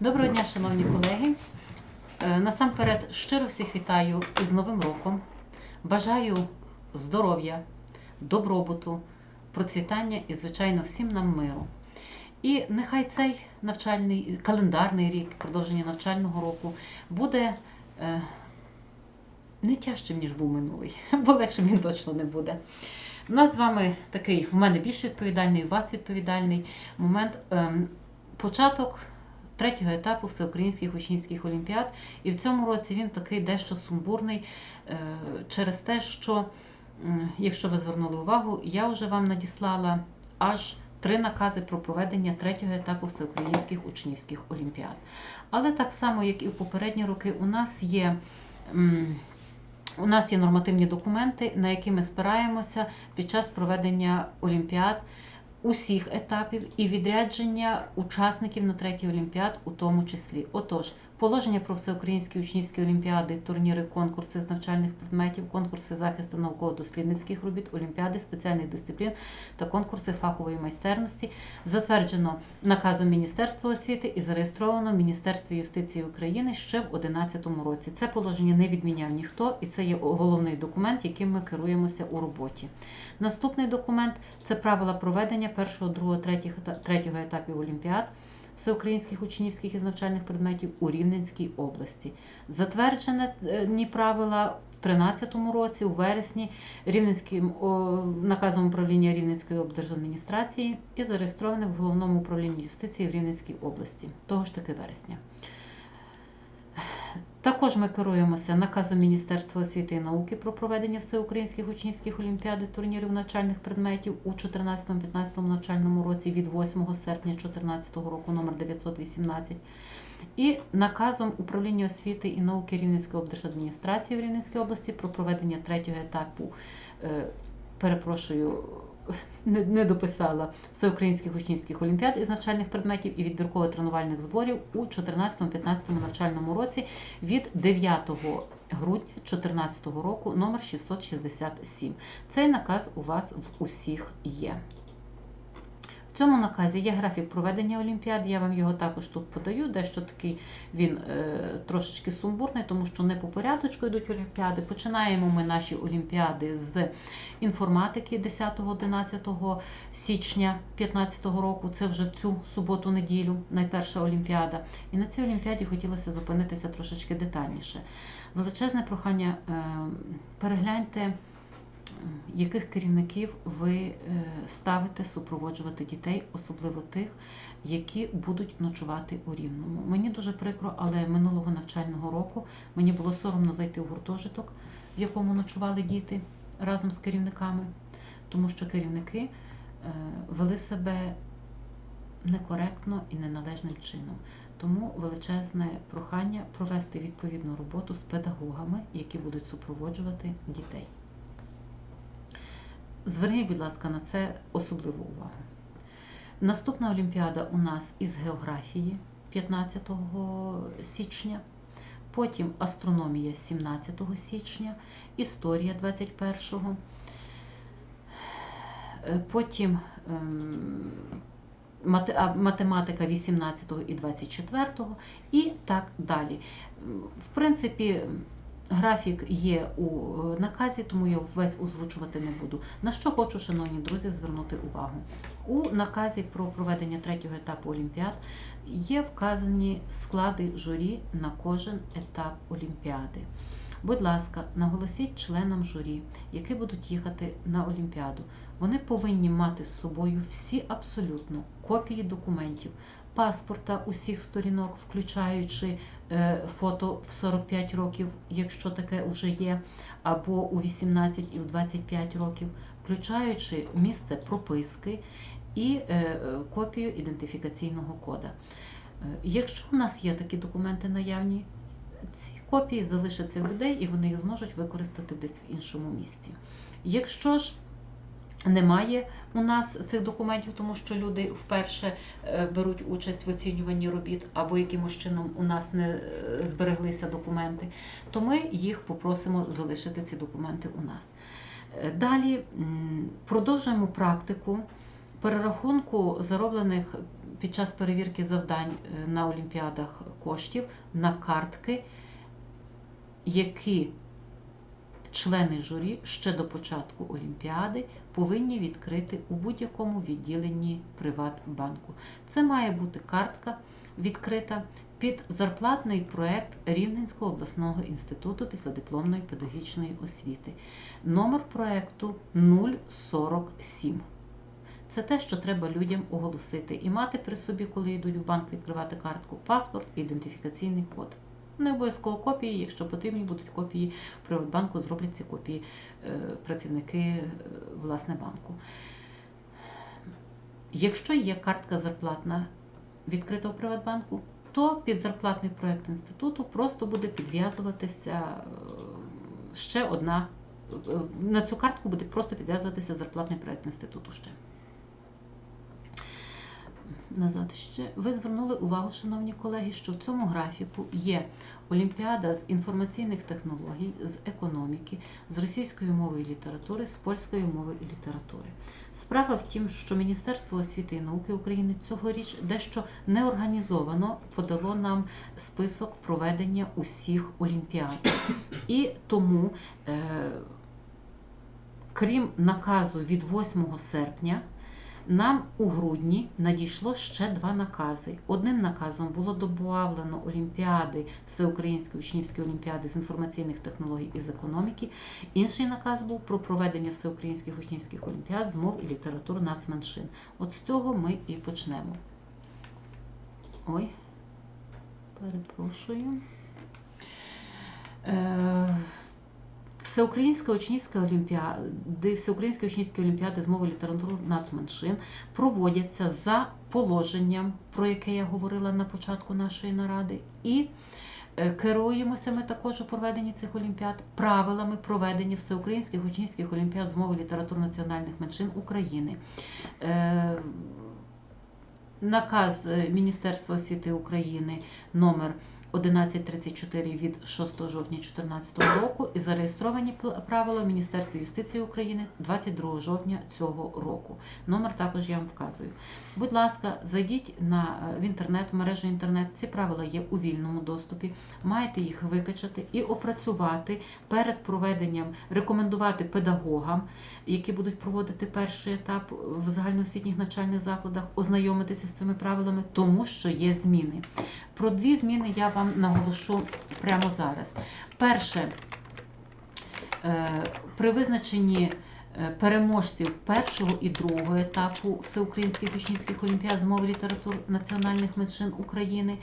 Доброго дня, шановні колеги. Е, Насамперед щиро всіх вітаю із Новим роком. Бажаю здоров'я, добробуту, процвітання і, звичайно, всім нам миру. І нехай цей навчальний календарний рік, продовження навчального року, буде е, не тяжчим, ніж був минулий, бо легшим він точно не буде. У нас з вами такий, в мене більш відповідальний, у вас відповідальний момент. ем, початок третього етапу всеукраїнських учнівських олімпіад. І в цьому році він такий дещо сумбурний е, через те, що, якщо ви звернули увагу, я вже вам надіслала аж три накази про проведення третього етапу всеукраїнських учнівських олімпіад. Але так само, як і в попередні роки, у нас є. у нас є нормативні документи, на які ми спираємося під час проведення олімпіад усіх етапів і відрядження учасників на третій олімпіад у тому числі. Отож, положення про всеукраїнські учнівські олімпіади, турніри, конкурси з навчальних предметів, конкурси захисту науково-дослідницьких робіт, олімпіади спеціальних дисциплін та конкурси фахової майстерності затверджено наказом Міністерства освіти і зареєстровано в Міністерстві юстиції України ще в 2011 році. Це положення не відміняв ніхто, і це є головний документ, яким ми керуємося у роботі. Наступний документ це правила проведення першого, другого, третього етапів олімпіад всеукраїнських учнівських із навчальних предметів у Рівненській області. Затверджені правила в 2013 році, у вересні, Рівненським наказом управління Рівненської облдержадміністрації і зареєстроване в головному управлінні юстиції в Рівненській області того ж таки вересня. Також ми керуємося наказом Міністерства освіти і науки про проведення всеукраїнських учнівських олімпіад і турнірів навчальних предметів у 14-15 навчальному році від 8 серпня 2014 року номер 918 і наказом управління освіти і науки Рівненської облдержадміністрації в Рівненській області про проведення третього етапу, е, перепрошую, не, не дописала всеукраїнських учнівських олімпіад із навчальних предметів і відбірково-тренувальних зборів у 14-15 навчальному році від 9 грудня 2014 року номер 667. Цей наказ у вас в усіх є. В цьому наказі є графік проведення олімпіад. Я вам його також тут подаю. Дещо такий він е, трошечки сумбурний, тому що не по порядочку йдуть олімпіади. Починаємо ми наші олімпіади з інформатики 10-11 січня 2015 року. Це вже в цю суботу-неділю, найперша олімпіада. І на цій олімпіаді хотілося зупинитися трошечки детальніше. Величезне прохання, е, перегляньте яких керівників ви е, ставите супроводжувати дітей, особливо тих, які будуть ночувати у Рівному. Мені дуже прикро, але минулого навчального року мені було соромно зайти в гуртожиток, в якому ночували діти разом з керівниками, тому що керівники е, вели себе некоректно і неналежним чином. Тому величезне прохання провести відповідну роботу з педагогами, які будуть супроводжувати дітей. Зверніть, будь ласка, на це особливу увагу. Наступна олімпіада у нас із географії 15 січня, потім астрономія 17 січня, історія 21, Е, потім ем, математика 18 і 24 і так далі. В принципі, Графік є у е, наказі, тому я весь озвучувати не буду. На що хочу, шановні друзі, звернути увагу. У наказі про проведення третього етапу Олімпіад є вказані склади журі на кожен етап Олімпіади. Будь ласка, наголосіть членам журі, які будуть їхати на Олімпіаду. Вони повинні мати з собою всі абсолютно копії документів, паспорта усіх сторінок, включаючи е, фото в 45 років, якщо таке вже є, або у 18 і у 25 років, включаючи місце прописки і е, е, копію ідентифікаційного кода. Якщо в нас є такі документи наявні, ці копії залишаться в людей і вони їх зможуть використати десь в іншому місці. Якщо ж немає у нас цих документів, тому що люди вперше е, беруть участь в оцінюванні робіт, або якимось чином у нас не е, збереглися документи, то ми їх попросимо залишити ці документи у нас. Е, Далі продовжуємо практику перерахунку зароблених під час перевірки завдань на олімпіадах коштів на картки, які члени журі ще до початку олімпіади повинні відкрити у будь-якому відділенні Приватбанку. Це має бути картка відкрита під зарплатний проект Рівненського обласного інституту післядипломної педагогічної освіти. Номер проекту 047. Це те, що треба людям оголосити і мати при собі, коли йдуть в банк відкривати картку, паспорт, ідентифікаційний код. Не обов'язково копії, якщо потрібні будуть копії Приватбанку, зроблять ці копії е, працівники е, власне банку. Якщо є картка зарплатна відкрита у Приватбанку, то під зарплатний проєкт інституту просто буде підв'язуватися е, ще одна. На цю картку буде просто підв'язуватися зарплатний проєкт інституту ще. Назад ще ви звернули увагу, шановні колеги, що в цьому графіку є Олімпіада з інформаційних технологій, з економіки, з російської мови і літератури, з польської мови і літератури. Справа в тім, що Міністерство освіти і науки України цьогоріч дещо неорганізовано подало нам список проведення усіх олімпіад. І тому, е, крім наказу від 8 серпня, нам у грудні надійшло ще два накази. Одним наказом було добавлено олімпіади, всеукраїнські учнівські олімпіади з інформаційних технологій і з економіки. Інший наказ був про проведення всеукраїнських учнівських олімпіад з мов і літератур нацменшин. От з цього ми і почнемо. Ой, перепрошую. Е, Всеукраїнська учнівська олімпіади, всеукраїнські учнівські олімпіади з мови літератури нацменшин проводяться за положенням, про яке я говорила на початку нашої наради, і е, керуємося ми також у проведенні цих олімпіад правилами проведення всеукраїнських учнівських олімпіад з мови літератур національних меншин України. Е, Наказ е, Міністерства освіти України номер 1134 від 6 жовтня 2014 року і зареєстровані правила в Міністерстві юстиції України 22 жовтня цього року. Номер також я вам вказую. Будь ласка, зайдіть на е, в інтернет, в мережу інтернет. Ці правила є у вільному доступі. Маєте їх викачати і опрацювати перед проведенням, рекомендувати педагогам, які будуть проводити перший етап в загальноосвітніх навчальних закладах, ознайомитися з цими правилами, тому що є зміни. Про дві зміни я вам наголошу прямо зараз. Перше, е, при визначенні е, переможців першого і другого етапу всеукраїнських учнівських олімпіад з мови літератур національних меншин України.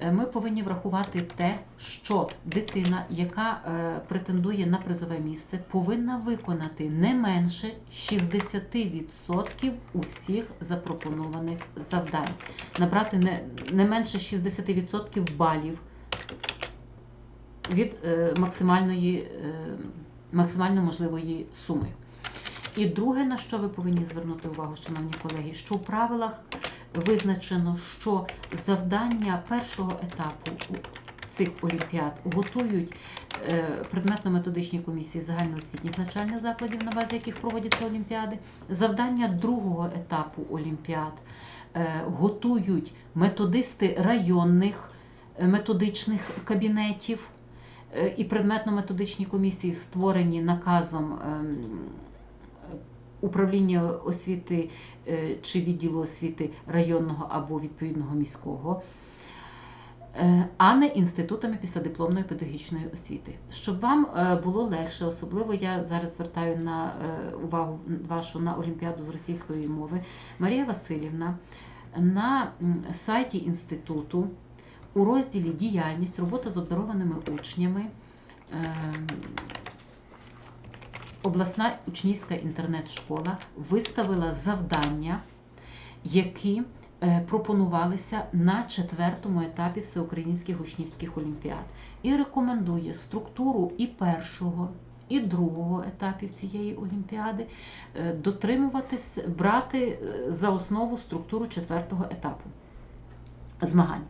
Е, Ми повинні врахувати те, що дитина, яка е, претендує на призове місце, повинна виконати не менше 60% усіх запропонованих завдань, набрати не, не менше 60% балів від е, максимальної, максимально можливої суми. І друге, на що ви повинні звернути увагу, шановні колеги, що в правилах визначено, що завдання першого етапу цих олімпіад готують е, предметно-методичні комісії загальноосвітніх навчальних закладів, на базі яких проводяться олімпіади. Завдання другого етапу олімпіад е, готують методисти районних е, методичних кабінетів. І предметно-методичні комісії створені наказом ем, управління освіти е, чи відділу освіти районного або відповідного міського, е, а не інститутами післядипломної педагогічної освіти. Щоб вам е, було легше, особливо я зараз звертаю на увагу вашу на Олімпіаду з російської мови, Марія Васильівна на сайті інституту у розділі Діяльність, робота з обдарованими учнями. Обласна учнівська інтернет-школа виставила завдання, які е, пропонувалися на четвертому етапі всеукраїнських учнівських олімпіад, і рекомендує структуру і першого, і другого етапів цієї олімпіади е, дотримуватись, брати е, за основу структуру четвертого етапу змагань.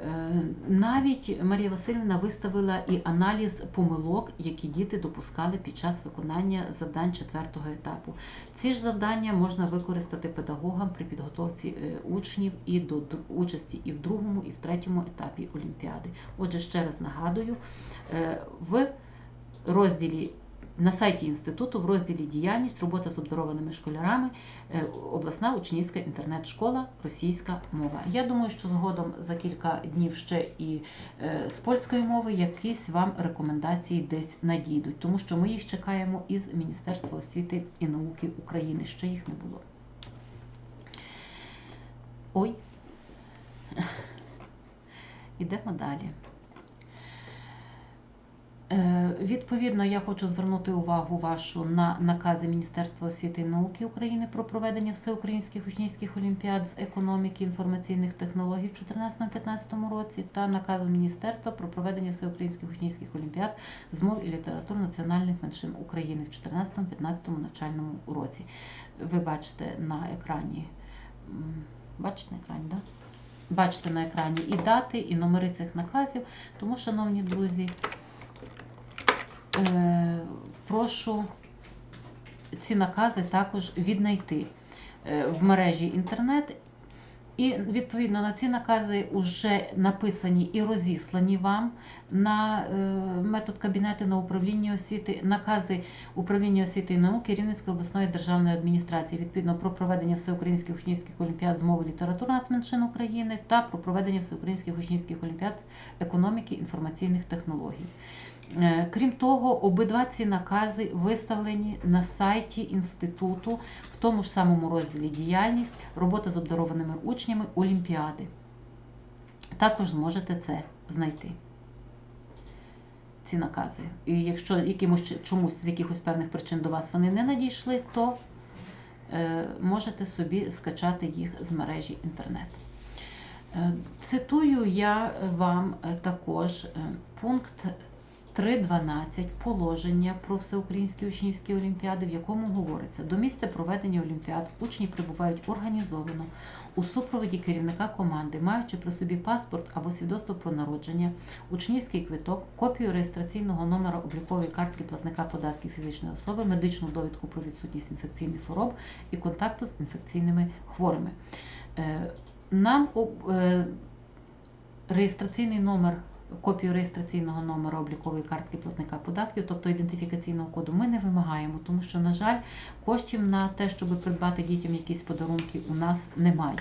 Е, Навіть Марія Васильівна виставила і аналіз помилок, які діти допускали під час виконання завдань четвертого етапу. Ці ж завдання можна використати педагогам при підготовці е, учнів і до участі і в другому, і в третьому етапі Олімпіади. Отже, ще раз нагадую, е, в розділі на сайті інституту в розділі Діяльність, робота з обдарованими школярами, е, обласна учнівська інтернет-школа, російська мова. Я думаю, що згодом за кілька днів ще і е, з польської мови якісь вам рекомендації десь надійдуть, тому що ми їх чекаємо із Міністерства освіти і науки України. Ще їх не було. Ой. Ідемо далі. Е, Відповідно, я хочу звернути увагу вашу на накази Міністерства освіти і науки України про проведення всеукраїнських учнівських олімпіад з економіки інформаційних технологій в 2014-2015 році та наказу Міністерства про проведення всеукраїнських учнівських олімпіад з мов і літератур національних меншин України в 2014-2015 навчальному році. Ви бачите на екрані. Бачите на екрані? Да? Бачите на екрані і дати, і номери цих наказів. Тому, шановні друзі, прошу ці накази також віднайти е, в мережі інтернет. І відповідно на ці накази вже написані і розіслані вам на е, метод кабінети на управління освіти, накази управління освіти і науки Рівненської обласної державної адміністрації відповідно про проведення всеукраїнських учнівських олімпіад з мови літератури нацменшин України та про проведення всеукраїнських учнівських олімпіад економіки інформаційних технологій. Е, Крім того, обидва ці накази виставлені на сайті інституту в тому ж самому розділі діяльність, робота з обдарованими учнями, олімпіади. Також зможете це знайти. Ці накази. І якщо якимось чомусь з якихось певних причин до вас вони не надійшли, то е, можете собі скачати їх з мережі інтернет. Е, Цитую я вам також е, пункт 3.12 положення про всеукраїнські учнівські олімпіади, в якому говориться, до місця проведення олімпіад учні прибувають організовано у супроводі керівника команди, маючи при собі паспорт або свідоцтво про народження, учнівський квиток, копію реєстраційного номера облікової картки платника податків фізичної особи, медичну довідку про відсутність інфекційних хвороб і контакту з інфекційними хворими. Е, Нам е, реєстраційний номер копію реєстраційного номера облікової картки платника податків, тобто ідентифікаційного коду, ми не вимагаємо, тому що, на жаль, коштів на те, щоб придбати дітям якісь подарунки, у нас немає.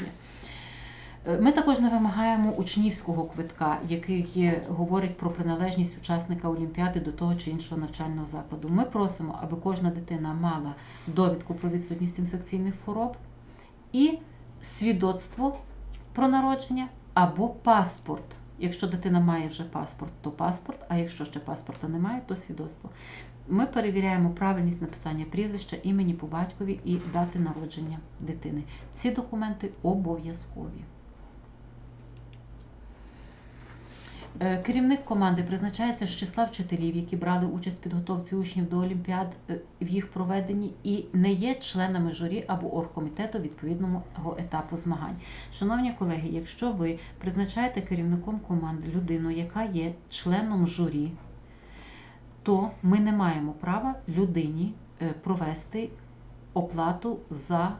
Е, Ми також не вимагаємо учнівського квитка, який говорить про приналежність учасника Олімпіади до того чи іншого навчального закладу. Ми просимо, аби кожна дитина мала довідку про відсутність інфекційних хвороб і свідоцтво про народження або паспорт. Якщо дитина має вже паспорт, то паспорт, а якщо ще паспорта немає, то свідоцтво. Ми перевіряємо правильність написання прізвища, імені по батькові і дати народження дитини. Ці документи обов'язкові. Е, Керівник команди призначається з числа вчителів, які брали участь в підготовці учнів до олімпіад е, в їх проведенні, і не є членами журі або оргкомітету відповідного етапу змагань. Шановні колеги, якщо ви призначаєте керівником команди людину, яка є членом журі, то ми не маємо права людині е, провести оплату за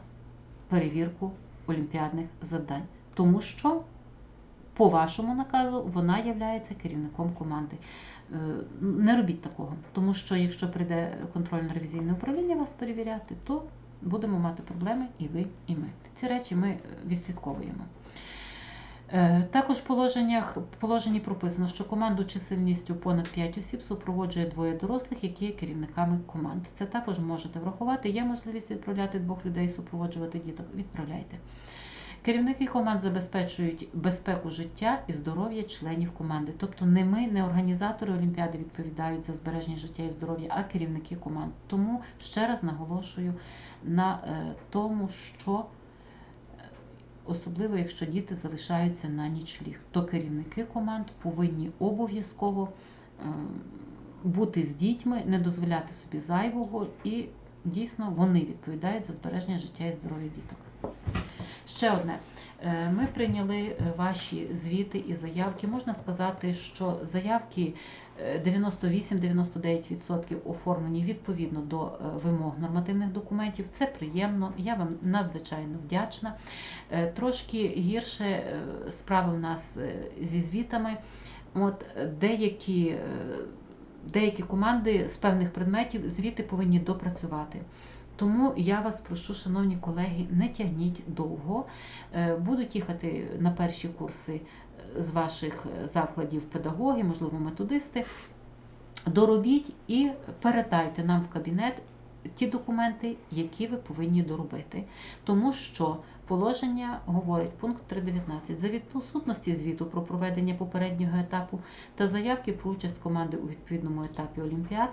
перевірку олімпіадних завдань, тому що по вашому наказу вона є керівником команди. Е, Не робіть такого, тому що якщо прийде контрольно-ревізійне управління вас перевіряти, то будемо мати проблеми і ви, і ми. Ці речі ми е, відслідковуємо. Е, Також в положеннях, положенні прописано, що команду чисельністю понад 5 осіб супроводжує двоє дорослих, які є керівниками команд. Це також можете врахувати. Є можливість відправляти двох людей, супроводжувати діток. Відправляйте. Керівники команд забезпечують безпеку життя і здоров'я членів команди. Тобто не ми, не організатори Олімпіади відповідають за збереження життя і здоров'я, а керівники команд. Тому ще раз наголошую на е, тому, що е, особливо якщо діти залишаються на нічліг, то керівники команд повинні обов'язково е, бути з дітьми, не дозволяти собі зайвого, і дійсно вони відповідають за збереження життя і здоров'я діток. Ще одне. Е, Ми прийняли е, ваші звіти і заявки. Можна сказати, що заявки е, 98-99% оформлені відповідно до е, вимог нормативних документів. Це приємно. Я вам надзвичайно вдячна. Е, Трошки гірше е, справи в нас е, зі звітами. От е, деякі, е, деякі команди з певних предметів звіти повинні допрацювати. Тому я вас прошу, шановні колеги, не тягніть довго. Е, Будуть їхати на перші курси е, з ваших е, закладів педагоги, можливо, методисти. Доробіть і передайте нам в кабінет ті документи, які ви повинні доробити. Тому що положення говорить пункт 3.19 за відсутності звіту про проведення попереднього етапу та заявки про участь команди у відповідному етапі Олімпіад.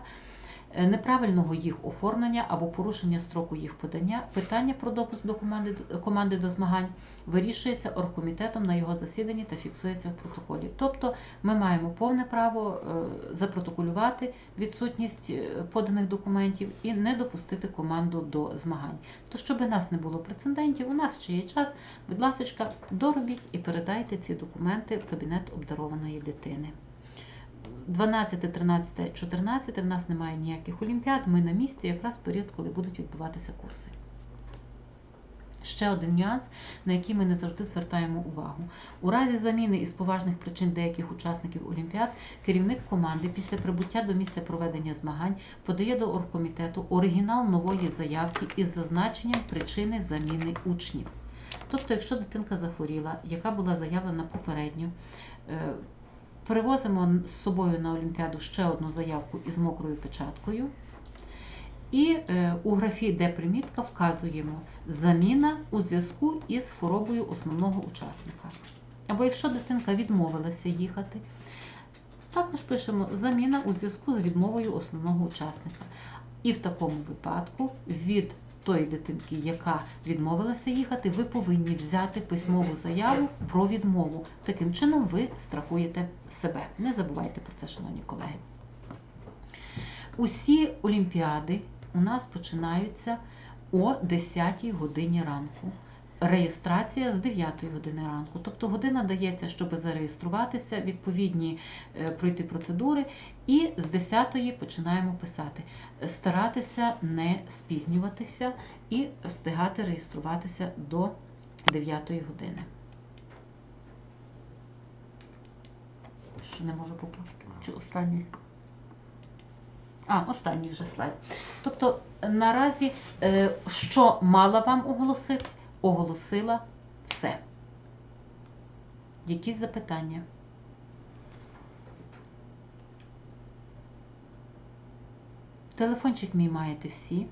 Е, Неправильного їх оформлення або порушення строку їх подання, питання про допуск до команди, команди до змагань вирішується оргкомітетом на його засіданні та фіксується в протоколі. Тобто ми маємо повне право е, запротоколювати відсутність е, поданих документів і не допустити команду до змагань. То щоб нас не було прецедентів, у нас ще є час. Будь ласка, доробіть і передайте ці документи в кабінет обдарованої дитини. 12, 13, 14 в нас немає ніяких олімпіад. Ми на місці, якраз в період, коли будуть відбуватися курси. Ще один нюанс, на який ми не завжди звертаємо увагу. У разі заміни із поважних причин деяких учасників Олімпіад, керівник команди після прибуття до місця проведення змагань подає до оргкомітету оригінал нової заявки із зазначенням причини заміни учнів. Тобто, якщо дитинка захворіла, яка була заявлена попередньо, е, Перевозимо з собою на Олімпіаду ще одну заявку із мокрою печаткою. І е, у графі, де примітка, вказуємо заміна у зв'язку із хворобою основного учасника. Або якщо дитинка відмовилася їхати, також пишемо заміна у зв'язку з відмовою основного учасника. І в такому випадку від тої дитинки, яка відмовилася їхати, ви повинні взяти письмову заяву про відмову. Таким чином ви страхуєте себе. Не забувайте про це, шановні колеги. Усі олімпіади у нас починаються о 10 годині ранку. Реєстрація з 9 години ранку. Тобто година дається, щоб зареєструватися, відповідні е, пройти процедури, і з 10 починаємо писати. Старатися не спізнюватися і встигати реєструватися до 9 години. Що не можу покласти? Чи останній? А, останній вже слайд. Тобто, наразі, е, що мала вам оголосити, оголосила все. Якісь запитання? Телефончик мій маєте всі.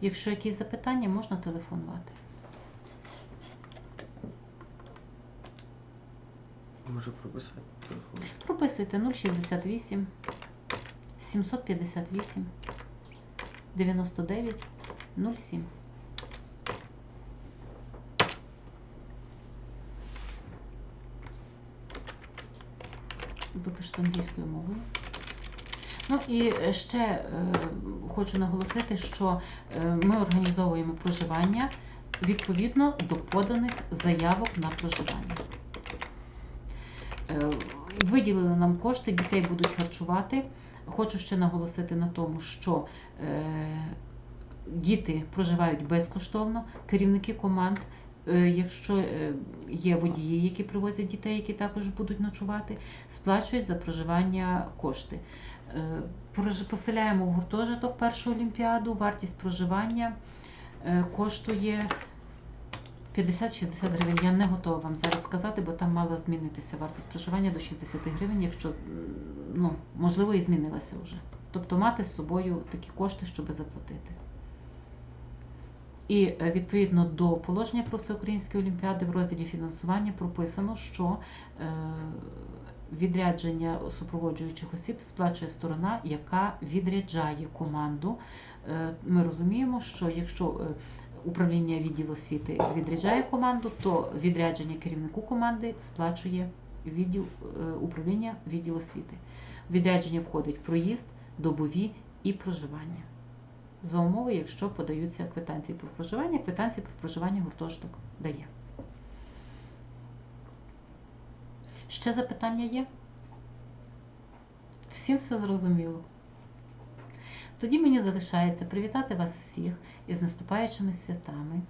Якщо якісь запитання, можна телефонувати. Може прописати телефон. Прописуйте 068 758 99 07. Англійською мовою. Ну і ще е, хочу наголосити, що е, ми організовуємо проживання відповідно до поданих заявок на проживання. Е, Виділили нам кошти, дітей будуть харчувати. Хочу ще наголосити на тому, що е, діти проживають безкоштовно, керівники команд, е, якщо е, є водії, які привозять дітей, які також будуть ночувати, сплачують за проживання кошти. Е, Поселяємо в гуртожиток першу олімпіаду, вартість проживання е, коштує 50-60 гривень. Я не готова вам зараз сказати, бо там мала змінитися вартість проживання до 60 гривень, якщо ну, можливо і змінилася вже. Тобто мати з собою такі кошти, щоб заплатити. І е, відповідно до положення про всеукраїнські олімпіади в розділі фінансування прописано, що е, відрядження супроводжуючих осіб сплачує сторона, яка відряджає команду. Е, Ми розуміємо, що якщо управління відділу освіти відряджає команду, то відрядження керівнику команди сплачує відділ управління відділ освіти. Відрядження входить проїзд, добові і проживання. За умови, якщо подаються квитанції про проживання. Квитанції про проживання гуртожиток дає. Ще запитання є? Всім все зрозуміло. Тоді мені залишається привітати вас всіх із наступаючими святами,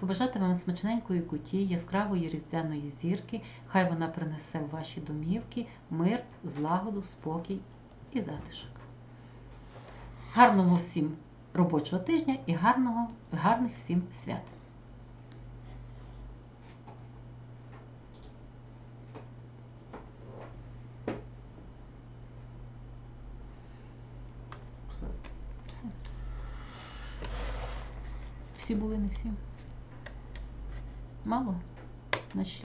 побажати вам смачненької куті, яскравої різдвяної зірки. Хай вона принесе в ваші домівки мир, злагоду, спокій і затишок. Гарного всім робочого тижня і гарного, гарних всім свят! Все. Все. Всі були, не всі. Мало? Значить,